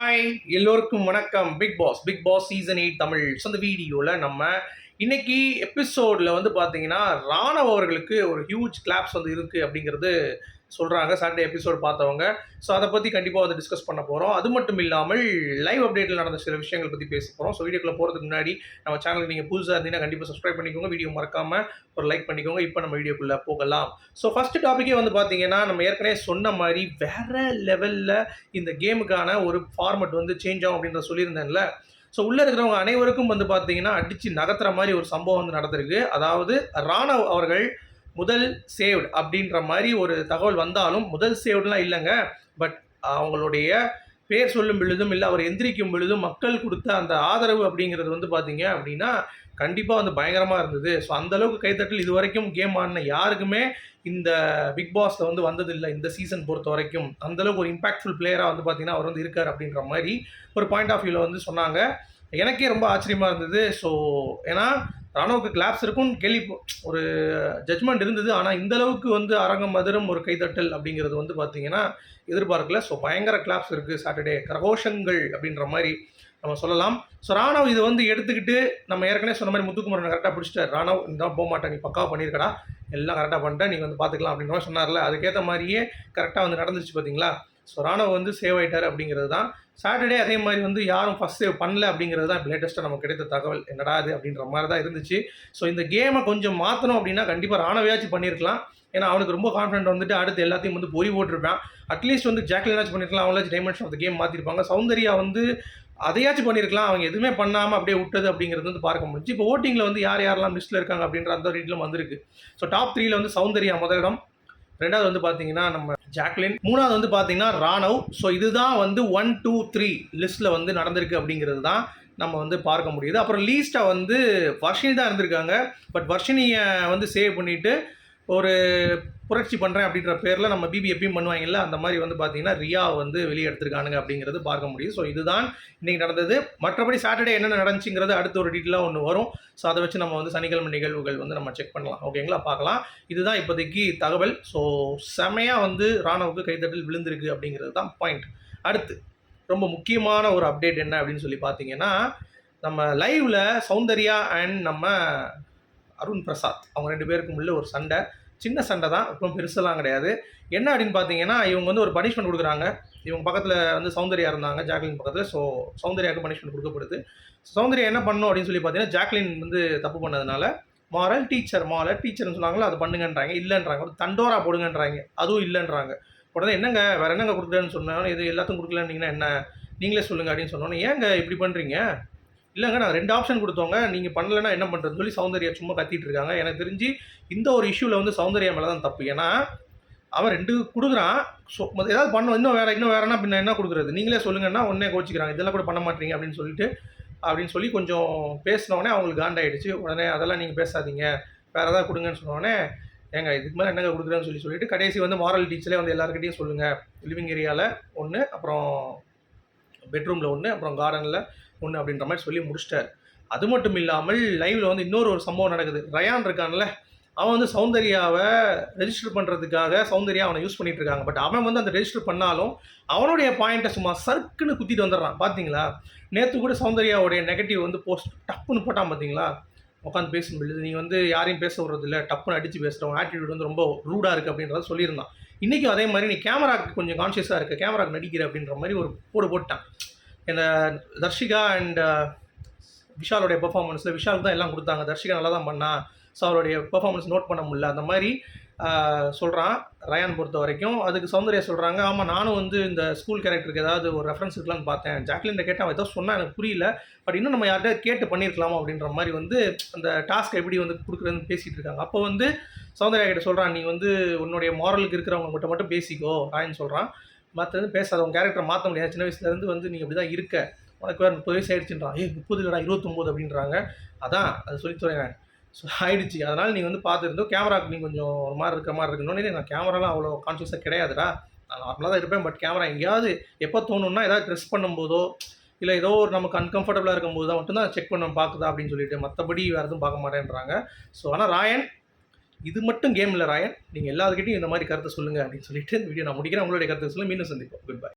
Hi எல்லோருக்கும் வணக்கம். Bigg Boss Bigg Boss season eight Tamil so அந்த வீடியோவில் நம்ம இன்னைக்கு எபிசோடில் வந்து பார்த்தீங்கன்னா ராணவ் அவர்களுக்கு ஒரு ஹியூஜ் கிளாப்ஸ் வந்து இருக்குது அப்படிங்கிறது சொல்கிறாங்க சாட்டர்டே எபிசோட் பார்த்தவங்க. ஸோ அதை பற்றி கண்டிப்பாக வந்து டிஸ்கஸ் பண்ண போகிறோம் அது மட்டும் இல்லாமல் லைவ் அப்டேட்டில் நடந்த சில விஷயங்கள் பற்றி பேச போகிறோம் ஸோ வீடியோக்குள்ள போகிறதுக்கு முன்னாடி நம்ம சேனலுக்கு நீங்கள் புதுசாக இருந்தீங்கன்னா கண்டிப்பாக சப்ஸ்கிரைப் பண்ணிக்கோங்க. வீடியோ மறக்காமல் ஒரு லைக் பண்ணிக்கோங்க. இப்போ நம்ம வீடியோக்குள்ளே போகலாம். ஸோ ஃபஸ்ட்டு டாப்பிக்கே வந்து பார்த்தீங்கன்னா நம்ம ஏற்கனவே சொன்ன மாதிரி வேறு லெவலில் இந்த கேமுக்கான ஒரு ஃபார்மெட் வந்து சேஞ்ச் ஆகும் அப்படின்றத சொல்லியிருந்தேன்ல. ஸோ உள்ளே இருக்கிறவங்க அனைவருக்கும் வந்து பார்த்தீங்கன்னா அடித்து நகர்த்துற மாதிரி ஒரு சம்பவம் வந்து நடந்திருக்கு. அதாவது ராணவ் அவர்கள் முதல் சேவ்டு அப்படின்ற மாதிரி ஒரு தகவல் வந்தாலும் முதல் சேவ்டுலாம் இல்லைங்க. பட் அவங்களுடைய பேர் சொல்லும் பொழுதும் இல்லை அவர் எந்திரிக்கும் பொழுதும் மக்கள் கொடுத்த அந்த ஆதரவு அப்படிங்கிறது வந்து பார்த்தீங்க அப்படின்னா கண்டிப்பாக வந்து பயங்கரமாக இருந்தது. ஸோ அந்தளவுக்கு கைத்தட்டல் இது வரைக்கும் கேம் ஆடின யாருக்குமே இந்த பிக் பாஸில் வந்து வந்ததில்லை இந்த சீசன் பொறுத்த வரைக்கும். அந்தளவுக்கு ஒரு இம்பாக்ட்ஃபுல் பிளேயராக வந்து பார்த்தீங்கன்னா அவர் வந்து இருக்கார் அப்படின்ற மாதிரி ஒரு பாயிண்ட் ஆஃப் வியூவில் வந்து சொன்னாங்க. எனக்கே ரொம்ப ஆச்சரியமாக இருந்தது. ஸோ ஏன்னா ராணுவுக்கு கிளாப்ஸ் இருக்கும்னு கேள்வி ஒரு ஜட்மெண்ட் இருந்தது. ஆனால் இந்த அளவுக்கு வந்து அரங்கம் மதுரம் ஒரு கைதட்டல் அப்படிங்கிறது வந்து பார்த்தீங்கன்னா எதிர்பார்க்கல. ஸோ பயங்கர கிளாப்ஸ் இருக்குது சாட்டர்டே கரகோஷங்கள் அப்படின்ற மாதிரி நம்ம சொல்லலாம். ஸோ ராணவ் இது வந்து எடுத்துக்கிட்டு நம்ம ஏற்கனவே சொன்ன மாதிரி முத்துக்குமரன் கரெக்டாக பிடிச்சிட்டார். ராணவ் இந்த போக மாட்டேன் நீ பக்காவாக பண்ணியிருக்கடா. எல்லாம் கரெக்டாக பண்ணிட்டேன் நீங்கள் வந்து பார்த்துக்கலாம் அப்படின்ற மாதிரி சொன்னார்ல. அதுக்கேற்ற மாதிரியே கரெக்டாக வந்து நடந்துச்சு பார்த்தீங்களா ஸோ ராணவ் வந்து சேவ் ஆகிட்டார் அப்படிங்கிறது தான். சாட்டர்டே அதே மாதிரி வந்து யாரும் ஃபஸ்ட் சேவ் பண்ணல அப்படிங்கிறது தான் லேட்டஸ்ட்டாக நமக்கு கிடைத்த தகவல். என்னடா அது அப்படின்ற மாதிரி தான் இருந்துச்சு. ஸோ இந்த கேமை கொஞ்சம் மாற்றணும் அப்படின்னா கண்டிப்பாக ராணவையாச்சும் பண்ணியிருக்கலாம் ஏன்னா அவனுக்கு ரொம்ப கான்ஃபிடென்ட் வந்துட்டு அடுத்து எல்லாத்தையும் வந்து பொறி போட்டிருப்பான். அட்லீஸ்ட் வந்து ஜாக்லினாச்சும் பண்ணியிருக்கலாம் அவங்களாச்சும் டைமென்ஷன் ஆஃப் த கேம் மாற்றிருப்பாங்க சௌந்தர்யா வந்து அதையாச்சும் பண்ணியிருக்கலாம் அவங்க எதுவுமே பண்ணாமல் அப்படியே விட்டது அப்படிங்கிறது வந்து பார்க்க முடிஞ்சு. இப்போ ஓட்டிங்கில் வந்து யார் யாரெல்லாம் லிஸ்ட்டில் இருக்காங்க அப்படின்ற அந்த ரீட்டிலும் வந்திருக்கு. ஸோ டாப் த்ரீல வந்து சௌந்தர்யா முதலிடம் ரெண்டாவது வந்து பார்த்தீங்கன்னா நம்ம ஜாக்லின். மூணாவது வந்து பார்த்தீங்கன்னா ராணவ். ஸோ இதுதான் வந்து ஒன் டூ த்ரீ லிஸ்ட்டில் வந்து நடந்திருக்கு அப்படிங்கிறது தான் நம்ம வந்து பார்க்க முடியுது. அப்புறம் லீஸ்ட்டாக வந்து வர்ஷினி தான் இருந்திருக்காங்க. பட் வர்ஷினியை வந்து சேவ் பண்ணிவிட்டு ஒரு புரட்சி பண்ணுறேன் அப்படின்ற பேரில் நம்ம பிபி எப்பயும் பண்ணுவாங்கல்ல அந்த மாதிரி வந்து பார்த்தீங்கன்னா ரியா வந்து வெளியே எடுத்திருக்கானுங்க அப்படிங்கிறது பார்க்க முடியும். ஸோ இதுதான் இன்றைக்கி நடந்தது. மற்றபடி சாட்டர்டே என்னென்ன நடந்துச்சுங்கிறது அடுத்த ஒரு டீட்டெயிலாக ஒன்று வரும். ஸோ அதை வச்சு நம்ம வந்து சனிக்கிழமை நிகழ்வுகள் வந்து நம்ம செக் பண்ணலாம். ஓகேங்களா பார்க்கலாம். இதுதான் இப்போதைக்கு தகவல். ஸோ செமையாக வந்து ராணுவுக்கு கைதட்டில் விழுந்திருக்கு அப்படிங்கிறது தான் பாயிண்ட் அடுத்து ரொம்ப முக்கியமான ஒரு அப்டேட் என்ன அப்படின்னு சொல்லி பார்த்தீங்கன்னா நம்ம லைவில் சௌந்தர்யா அண்ட் நம்ம அருண் பிரசாத். அவங்க ரெண்டு பேருக்கும் உள்ள ஒரு சண்டை. சின்ன சண்டை தான் ரொம்ப பெருசெல்லாம் கிடையாது. என்ன அப்படின்னு பார்த்தீங்கன்னா இவங்க வந்து ஒரு பனிஷ்மெண்ட் கொடுக்குறாங்க. இவங்க பக்கத்தில் வந்து சௌந்தர்யா இருந்தாங்க ஜாக்லின் பக்கத்தில். ஸோ சௌந்தர்யாவுக்கு பனிஷ்மெண்ட் கொடுக்கப்படுது. சௌந்தர்யா என்ன பண்ணும் அப்படின்னு சொல்லி பார்த்தீங்கன்னா ஜாக்லின் வந்து தப்பு பண்ணதுனால மாரல் டீச்சர் மாரல் டீச்சர்னு சொன்னாங்களோ அதை பண்ணுங்கன்றாங்க. இல்லைன்றாங்க. ஒரு தண்டோரா போடுங்கன்றாங்க. அதுவும் இல்லைன்றாங்க. உடனே என்னங்க வேறு என்னங்க கொடுக்குறேன்னு சொன்னாலும் இது எல்லாத்தையும் கொடுக்கலன்னீங்கன்னா என்ன? நீங்களே சொல்லுங்கள் அப்படின்னு சொன்னோன்னே ஏங்க இப்படி பண்ணுறீங்க இல்லைங்க நான் ரெண்டு ஆப்ஷன் கொடுத்தோங்க. நீங்கள் பண்ணலைன்னா என்ன பண்ணுறதுன்னு சொல்லி சௌந்தர்யா சும்மா கத்திட்டு இருக்காங்க. எனக்கு தெரிஞ்சு இந்த ஒரு இஷ்யூவில் வந்து சௌந்தர்யா மேலே தான் தப்பு. ஏன்னா அவன் ரெண்டு கொடுக்குறான். ஸோ ஏதாவது பண்ணோம் இன்னும் வேறு இன்னும் வேறனா பின்ன என்ன கொடுக்குறது? நீங்களே சொல்லுங்கன்னா உடனே கோச்சிக்கிறாங்க. இதெல்லாம் கூட பண்ண மாட்டீங்க அப்படின்னு சொல்லிட்டு அப்படின்னு சொல்லி கொஞ்சம் பேசினோடனே அவங்களுக்கு காண்டாயிடுச்சு. உடனே அதெல்லாம் நீங்கள் பேசாதீங்க. வேறு ஏதாவது கொடுங்கன்னு சொன்னோடனே ஏங்க இதுக்கு மேலே என்னங்க கொடுக்குறேன்னு சொல்லி சொல்லிட்டு கடைசி வந்து மாரல் டீச்சரே வந்து எல்லாருக்கிட்டையும் சொல்லுங்கள் லிவிங் ஏரியாவில் ஒன்று அப்புறம் பெட்ரூமில் ஒன்று அப்புறம் கார்டனில் ஒன்று அப்படின்ற மாதிரி சொல்லி முடிச்சிட்டார். அது மட்டும் இல்லாமல் லைவில் வந்து இன்னொரு ஒரு சம்பவம் நடக்குது. ரயான் இருக்கான்ல அவன் வந்து சௌந்தர்யாவை ரெஜிஸ்டர் பண்ணுறதுக்காக சௌந்தர்யா அவனை யூஸ் பண்ணிட்டு இருக்காங்க. பட் அவன் வந்து அந்த ரெஜிஸ்டர் பண்ணாலும் அவனுடைய பாயிண்ட்டை சும்மா சர்க்குன்னு குத்திட்டு வந்துடுறான். பார்த்தீங்களா நேற்று கூட சௌந்தர்யாவுடைய நெகட்டிவ் வந்து போஸ்ட் டப்புன்னு போட்டான் பார்த்தீங்களா உட்காந்து பேசும்போது நீ வந்து யாரையும் பேச விடுறதில்ல டப்புன்னு அடித்து பேசுகிறவன் ஆட்டிடியூட் வந்து ரொம்ப ரூடாக இருக்குது அப்படின்றத சொல்லியிருந்தான். இன்றைக்கும் அதே மாதிரி நீ கேமராக்கு கொஞ்சம் கான்ஷியஸாக இருக்க. கேமராக்கு நடிக்கிற அப்படின்ற மாதிரி ஒரு போடு போட்டான். என்ன தர்ஷிகா அண்ட் uh, விஷாலுடைய பெர்ஃபார்மன்ஸில் விஷால் தான் எல்லாம் கொடுத்தாங்க. தர்ஷிகா நல்லா தான் பண்ணா. ஸோ அவருடைய பெர்ஃபார்மன்ஸ் நோட் பண்ண முடியல. அந்த மாதிரி uh, சொல்கிறான் ரயான் பொறுத்த வரைக்கும். அதுக்கு சௌந்தர்யா சொல்கிறாங்க ஆமாம் நானும் வந்து இந்த ஸ்கூல் கேரக்டருக்கு ஏதாவது ஒரு ரெஃபரன்ஸ் இருக்கலாம்னு பார்த்தேன். ஜாக்லின் கேட்டால் அவன் ஏதோ சொன்னால் எனக்கு புரியல. பட் இன்னும் நம்ம யார்கிட்ட கேட்டு பண்ணியிருக்கலாமா அப்படின்ற மாதிரி வந்து அந்த டாஸ்க் எப்படி வந்து கொடுக்குறதுன்னு பேசிகிட்டு இருக்காங்க. அப்போ வந்து சௌந்தர்யா கிட்ட சொல்கிறான் நீ வந்து உன்னுடைய மாரலுக்கு இருக்கிறவங்க மட்டும் மட்டும் பேசிக்கோ. ராயன் சொல்கிறான் மற்றது பேசாத உங்கள் கேரக்டர் மாற்ற முடியாது. சின்ன வயசுலேருந்து வந்து நீங்கள் இப்படி தான் இருக்க. உனக்கு வேறு முப்பது வயசு ஆயிடுச்சுன்றான். ஏ முப்பது இல்லைடா இருபத்தொம்போது அப்படின்றாங்க. அதான் அது சொல்லி சொல்லுறேன் ஸோ ஆயிடுச்சு. அதனால் நீங்கள் வந்து பார்த்துருந்தோம் கேமராவுக்கு நீ கொஞ்சம் ஒரு மாதிரி இருக்கிற மாதிரி இருக்கணும்னு நான் கேமராலாம் அவ்வளோ கான்ஷியஸாக கிடையாதுடா. நான் நார்மலாக தான் இருப்பேன். பட் கேமரா எங்கேயாவது எப்போ தோணுன்னா ஏதாவது ட்ரெஸ் பண்ணும்போதோ இல்லை ஏதோ ஒரு நமக்கு அன்கம்ஃபர்டபுளாக இருக்கும்போது தான் மட்டும்தான் செக் பண்ண பார்க்குதா அப்படின்னு சொல்லிட்டு மற்றபடி வேறு எதுவும் பார்க்க மாட்டேன்றாங்க. ஸோ ஆனால் ராயன் இது மட்டும் கேம் இல்லை ராயன். நீங்கள் எல்லாத்துக்கிட்டையும் இந்த மாதிரி கருத்தை சொல்லுங்கள் அப்படின்னு சொல்லிட்டு இந்த வீடியோ நான் முடிக்கிறேன். உங்களுடைய கருத்தை சொல்லுங்கள் மீண்டும் சந்திப்போம். Good bye